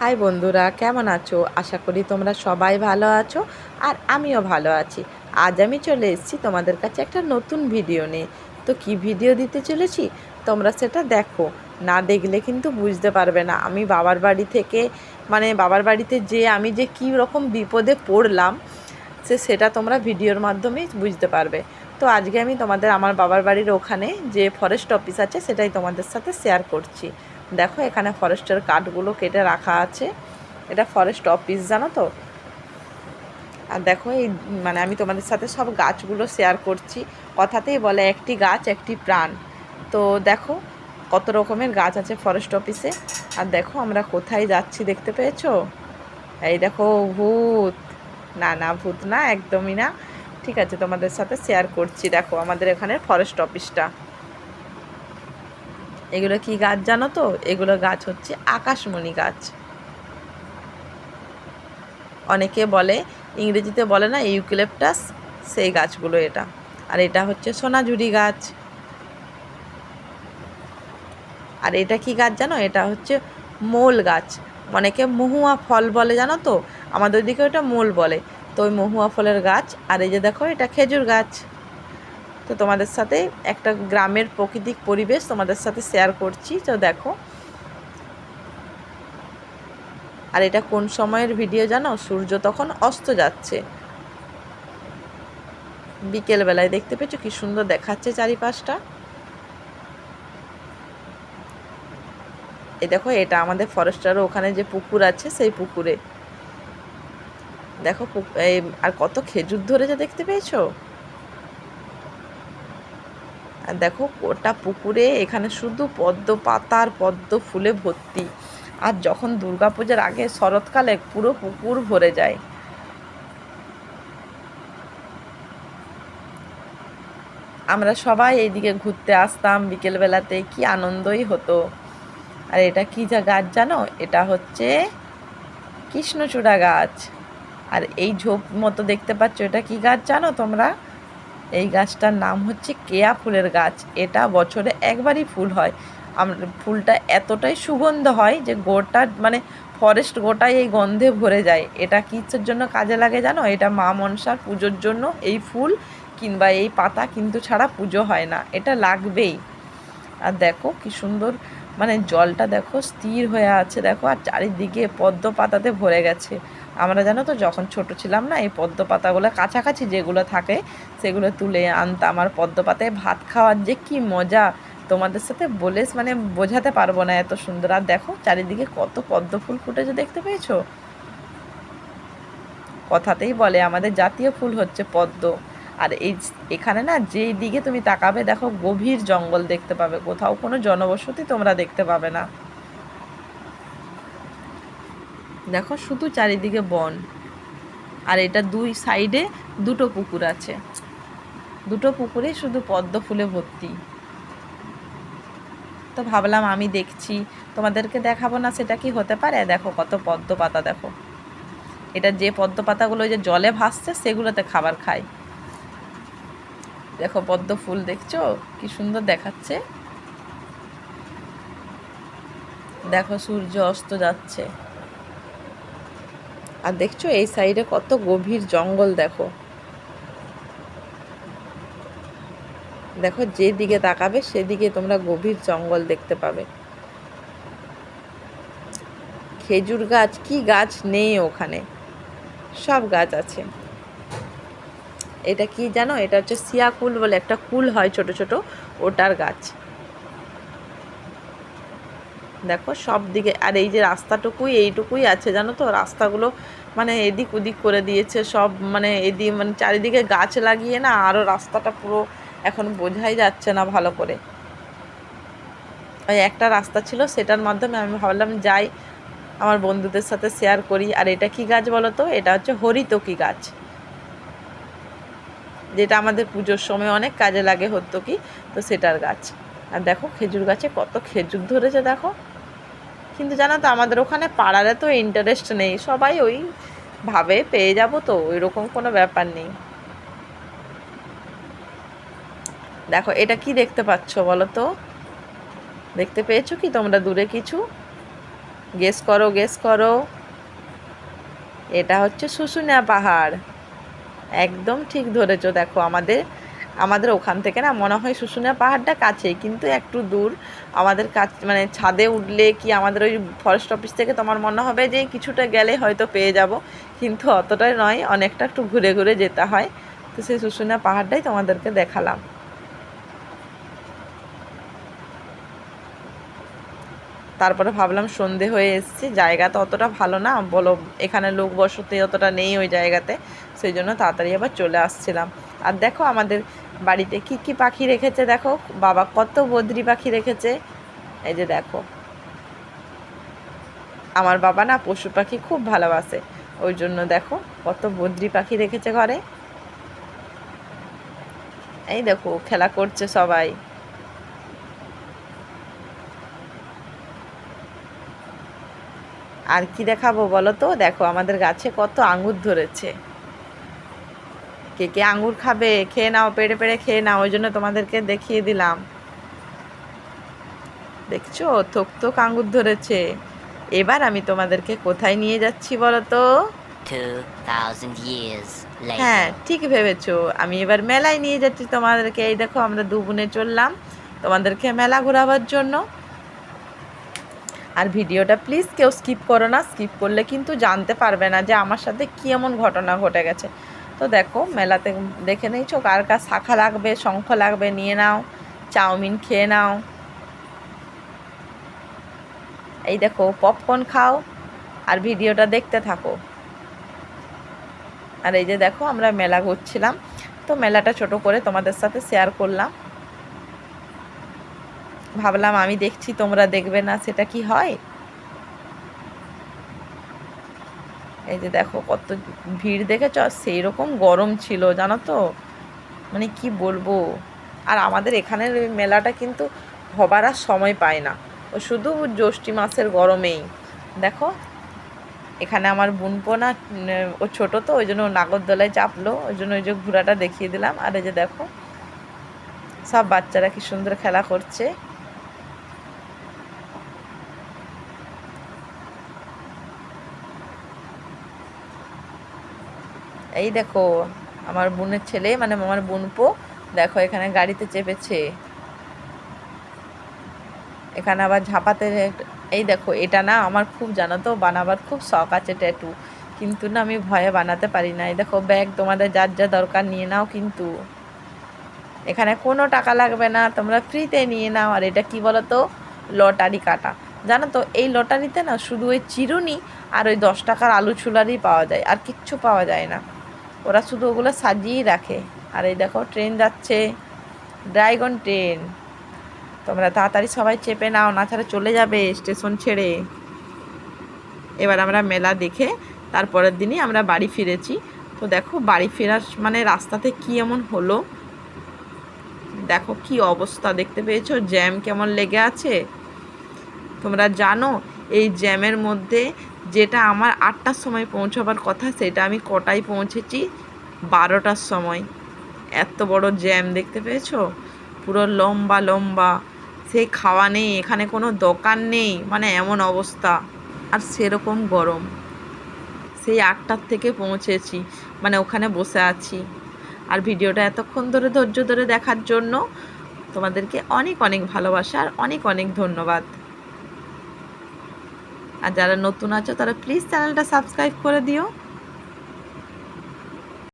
High বন্ধুরা, কেমন আছো? আশা করি তোমরা সবাই ভালো আছো আর আমিও ভালো আছি। আজ আমি চলে এসেছি তোমাদের কাছে একটা নতুন ভিডিও নিয়ে। তো কি ভিডিও দিতে চলেছি? তোমরা সেটা দেখো। না দেখলে কিন্তু বুঝতে পারবে না। আমি বাবার বাড়ি থেকে মানে বাবার বাড়িতে যে আমি যে কী রকম বিপদে পড়লাম, সে সেটা তোমরা ভিডিওর মাধ্যমেই বুঝতে পারবে। তো আজকে আমি তোমাদের, আমার বাবার বাড়ির ওখানে যে ফরেস্ট অফিস আছে, সেটাই তোমাদের সাথে শেয়ার করছি। দেখো, এখানে ফরেস্টের কাঠগুলো কেটে রাখা আছে। এটা ফরেস্ট অফিস জানো তো? আর দেখো, এই মানে আমি তোমাদের সাথে সব গাছগুলো শেয়ার করছি। কথাতেই বলে, একটি গাছ, একটি প্রাণ। তো দেখো, কত রকমের গাছ আছে ফরেস্ট অফিসে আর দেখো, আমরা কোথায় যাচ্ছি, দেখতে পেয়েছ? এই দেখো, ভূত। না না, ভূত না, একদমই না। ঠিক আছে, তোমাদের সাথে শেয়ার করছি। দেখো, আমাদের এখানে ফরেস্ট অফিসটা এগুলো কি গাছ জানো তো? এগুলো গাছ হচ্ছে আকাশমণি গাছ। অনেকে বলে, ইংরেজিতে বলে না ইউক্লিপটাস সেই গাছগুলো এটা। আর এটা হচ্ছে সোনাঝুরি গাছ। আর এটা কি গাছ জানো? এটা হচ্ছে মোল গাছ। অনেকে মহুয়া ফল বলে, জানো তো? আমাদের দিকে ওটা মোল বলে। তো ওই মহুয়া ফলের গাছ, আর এই যে দেখো, এটা খেজুর গাছ। তো তোমাদের সাথে একটা গ্রামের প্রাকৃতিক পরিবেশ তোমাদের সাথে শেয়ার করছি। তো দেখো। আর এটা কোন সময়ের ভিডিও জানো? সূর্য তখন অস্ত যাচ্ছে। বিকেলবেলায় দেখতে পেয়েছ কি সুন্দর দেখাচ্ছে চারিপাশটা? এই দেখো, এটা আমাদের ফরেস্টারও ওখানে যে পুকুর আছে, সেই পুকুরে। দেখো আর কত খেজুর ধরেছে দেখতে পেয়েছ? দেখো ওটা পুকুরে এখানে শুধু পদ্ম পাতার পদ্ম ফুলে ভর্তি। আর যখন দুর্গাপূজার আগে শরৎকালে পুরো পুকুর ভরে যায়। আমরা সবাই এইদিকে ঘুরতে আসতাম বিকেলবেলাতে, কি আনন্দই হতো। আর এটা কি যা গাছ জানো? এটা হচ্ছে কৃষ্ণচূড়া গাছ। আর এই ঝোপ মতো দেখতে পাচ্ছ, এটা কি গাছ জানো তোমরা? এই গাছটার নাম হচ্ছে কেয়া ফুলের গাছ। এটা বছরে একবারই ফুল হয়। আমরা ফুলটা এতটাই সুগন্ধ হয় যে গোটা মানে ফরেস্ট গোটাই এই গন্ধে ভরে যায়। এটা কিসের জন্য কাজে লাগে জানো? এটা মা মনসার পুজোর জন্য এই ফুল কিংবা এই পাতা কিন্তু ছাড়া পুজো হয় না। এটা লাগবেই। আর দেখো কি সুন্দর মানে জলটা দেখো স্থির হয়ে আছে। দেখো আর চারিদিকে পদ্ম পাতাতে ভরে গেছে। আমরা জানো তো, যখন ছোট ছিলাম না, এই পদ্ম পাতাগুলো কাছাকাছি যেগুলো থাকে, সেগুলো তুলে আনতাম। আর পদ্ম পাতায় ভাত খাওয়ার যে কি মজা, তোমাদের সাথে বলে মানে বোঝাতে পারব না এত সুন্দর। আর দেখো, চারিদিকে কত পদ্ম ফুল ফুটেছে দেখতে পেয়েছ? কথাতেই বলে, আমাদের জাতীয় ফুল হচ্ছে পদ্ম। আর এই এখানে না যেই দিকে তুমি তাকাবে, দেখো গভীর জঙ্গল দেখতে পাবে। কোথাও কোনো জনবসতি তোমরা দেখতে পাবে না। দেখো, শুধু চারিদিকে বন। আর এটা দুই সাইডে দুটো পুকুর আছে। দুটো পুকুরে শুধু পদ্ম ফুলে ভর্তি। তো ভাবলাম আমি দেখছি। তোমাদেরকে দেখাবো না, সেটা কি হতে পারে? দেখো, কত পদ্ম পাতা, দেখো। এটা যে পদ্ম পাতাগুলো যে জলে ভাসছে, সেগুলোতে খাবার খায়। দেখো, পদ্ম ফুল দেখছ? কি সুন্দর দেখাচ্ছে। দেখো, সূর্য অস্ত যাচ্ছে। আর দেখছ এই সাইডে কত গভীর জঙ্গল, দেখো। দেখো, যেদিকে তাকাবে সেদিকে তোমরা গভীর জঙ্গল দেখতে পাবে। খেজুর গাছ, কি গাছ নেই ওখানে? সব গাছ আছে। এটা কি জানো? এটা হচ্ছে সিয়া কুল বলে একটা কুল হয় ছোট ছোট, ওটার গাছ। দেখো, সব দিকে, আর এই যে রাস্তাটুকুই, এইটুকুই আছে, জানো তো? রাস্তাগুলো মানে এদিক ওদিক করে দিয়েছে, সব মানে এদিক মানে চারিদিকে গাছ লাগিয়ে না আরও রাস্তাটা পুরো এখন বোঝাই যাচ্ছে না ভালো করে। ওই একটা রাস্তা ছিল, সেটার মাধ্যমে আমি ভাবলাম যাই, আমার বন্ধুদের সাথে শেয়ার করি। আর এটা কি গাছ বলো তো? এটা হচ্ছে হরিতকি গাছ। যেটা আমাদের পুজোর সময় অনেক কাজে লাগে হতো কি তো সেটার গাছ। আর দেখো, খেজুর গাছে কত খেজুর ধরেছে, দেখো। কিন্তু জানো তো, আমাদের ওখানে পাড়ারে তো ইন্টারেস্ট নেই। সবাই ওই ভাবে পেয়ে যাব তো ওই রকম কোনো ব্যাপার নেই। দেখো, এটা কি দেখতে পাচ্ছ বলো তো? দেখতে পেয়েছ কি তোমরা দূরে কিছু? গেস করো গেস করো। এটা হচ্ছে শুশুনিয়া পাহাড়। একদম ঠিক ধরেছো। দেখো, আমাদের আমাদের ওখান থেকে না, মনে হয় শুশুনিয়া পাহাড়টা কাছেই, কিন্তু একটু দূর। আমাদের কাছ মানে ছাদে উঠলে কি আমাদের ওই ফরেস্ট অফিস থেকে তোমার মনে হবে যে কিছুটা গেলে হয়তো পেয়ে যাব, কিন্তু অতটাই নয়, অনেকটা একটু ঘুরে ঘুরে যেতে হয়। তো সেই শুশুনিয়া পাহাড়টাই তোমাদেরকে দেখালাম। তারপরে ভাবলাম সন্ধে হয়ে এসছে, জায়গা তো অতটা ভালো না, বলো এখানে লোক বসতি অতটা নেই ওই জায়গাতে, সেই জন্য তাড়াতাড়ি আবার চলে আসছিলাম। আর দেখো আমাদের বাড়িতে কি কি পাখি রেখেছে দেখো? বাবা কত বদ্রি পাখি রেখেছে। এই যে দেখো। আমার বাবা না পশু পাখি খুব ভালোবাসে। ওই জন্য দেখো কত বদ্রি পাখি রেখেছে ঘরে। এই দেখো, খেলা করছে সবাই। আর কি দেখাবো বলো তো? দেখো, আমাদের গাছে কত আঙুর ধরেছে। কে কে আঙুর খাবে খেয়ে নাও পেড়ে পেড়ে খেয়ে নাও ওই জন্য তোমাদেরকে দেখিয়ে দিলাম। দেখছ? থোক থোক আঙুর ধরেছে। এবার আমি তোমাদেরকে কোথায় নিয়ে যাচ্ছি বলো তো হ্যাঁ ঠিক ভেবেছো। আমি এবার মেলায় নিয়ে যাচ্ছি তোমাদেরকে। এই দেখো আমরা দু বোনে চললাম তোমাদেরকে মেলা ঘোরাবার জন্য। আর ভিডিওটা প্লিজ কেউ স্কিপ করো না। স্কিপ করলে কিন্তু জানতে পারবে না যে আমার সাথে কী এমন ঘটনা ঘটে গেছে। তো দেখো, মেলাতে দেখে নিয়েছো কার কার শাখা লাগবে, শঙ্খ লাগবে, নিয়ে নাও, চাউমিন খেয়ে নাও। এই দেখো পপকর্ন খাও আর ভিডিওটা দেখতে থাকো। আর এই যে দেখো, আমরা মেলা ঘুরছিলাম, তো মেলাটা ছোট করে তোমাদের সাথে শেয়ার করলাম। ভাবলাম আমি দেখছি তোমরা দেখবে না, সেটা কি হয়? এই যে দেখো কত ভিড় দেখেছ? সেই রকম গরম ছিল, জানো তো? মানে কি বলব? আর আমাদের এখানের মেলাটা কিন্তু হবার আর সময় পায় না। ও শুধু জ্যৈষ্ঠী মাসের গরমেই। দেখো, এখানে আমার বোনপো না ও ছোটো তো, ওই জন্য নাগরদোলায় চাপলো। ওই জন্য ওই যে ঘোড়াটা দেখিয়ে দিলাম। আর এই যে দেখো, সব বাচ্চারা কি সুন্দর খেলা করছে। এই দেখো, আমার বোনের ছেলে মানে আমার বোনপো দেখো এখানে গাড়িতে চেপেছে। এখানে আবার ঝাপাতে, এই দেখো, এটা না আমার খুব জানো তো, বানাবার খুব শখ আছে ট্যাটু। কিন্তু না আমি ভয়ে বানাতে পারি না। এই দেখো, ব্যাগ তোমাদের যার যা দরকার নিয়ে নাও কিন্তু। এখানে কোনো টাকা লাগবে না, তোমরা ফ্রিতে নিয়ে নাও। আর এটা কি বলো তো লটারি কাটা। জানো তো, এই লটারিতে না শুধু ওই চিরুনি আর ওই দশ টাকার আলু ছুলারই পাওয়া যায়, আর কিচ্ছু পাওয়া যায় না। ওরা শুধু ওগুলো সাজিয়েই রাখে। আর এই দেখো, ট্রেন যাচ্ছে। Dragon train. তোমরা তাড়াতাড়ি সবাই চেপে নাও, না ছাড়া চলে যাবে স্টেশন ছেড়ে। এবার আমরা মেলা দেখে তারপরের দিনই আমরা বাড়ি ফিরেছি। তো দেখো, বাড়ি ফেরার মানে রাস্তাতে কি এমন হলো? দেখো কি অবস্থা, দেখতে পেয়েছ? জ্যাম কেমন লেগে আছে? তোমরা জানো, এই জ্যামের মধ্যে যেটা আমার আটটার সময় পৌঁছাবার কথা, সেটা আমি কটায় পৌঁছেছি? বারোটার সময়। এত বড় জ্যাম, দেখতে পেয়েছ? পুরো লম্বা লম্বা। সেই খাওয়া নেই, এখানে কোনো দোকান নেই মানে এমন অবস্থা। আর সেরকম গরম। সেই আটটার থেকে পৌঁছেছি মানে ওখানে বসে আছি। আর ভিডিওটা এতক্ষণ ধরে, ধৈর্য ধরে দেখার জন্য তোমাদেরকে অনেক অনেক ভালোবাসা আর অনেক অনেক ধন্যবাদ। আর যারা নতুন আছো তারা প্লিজ চ্যানেলটা সাবস্ক্রাইব করে দিও।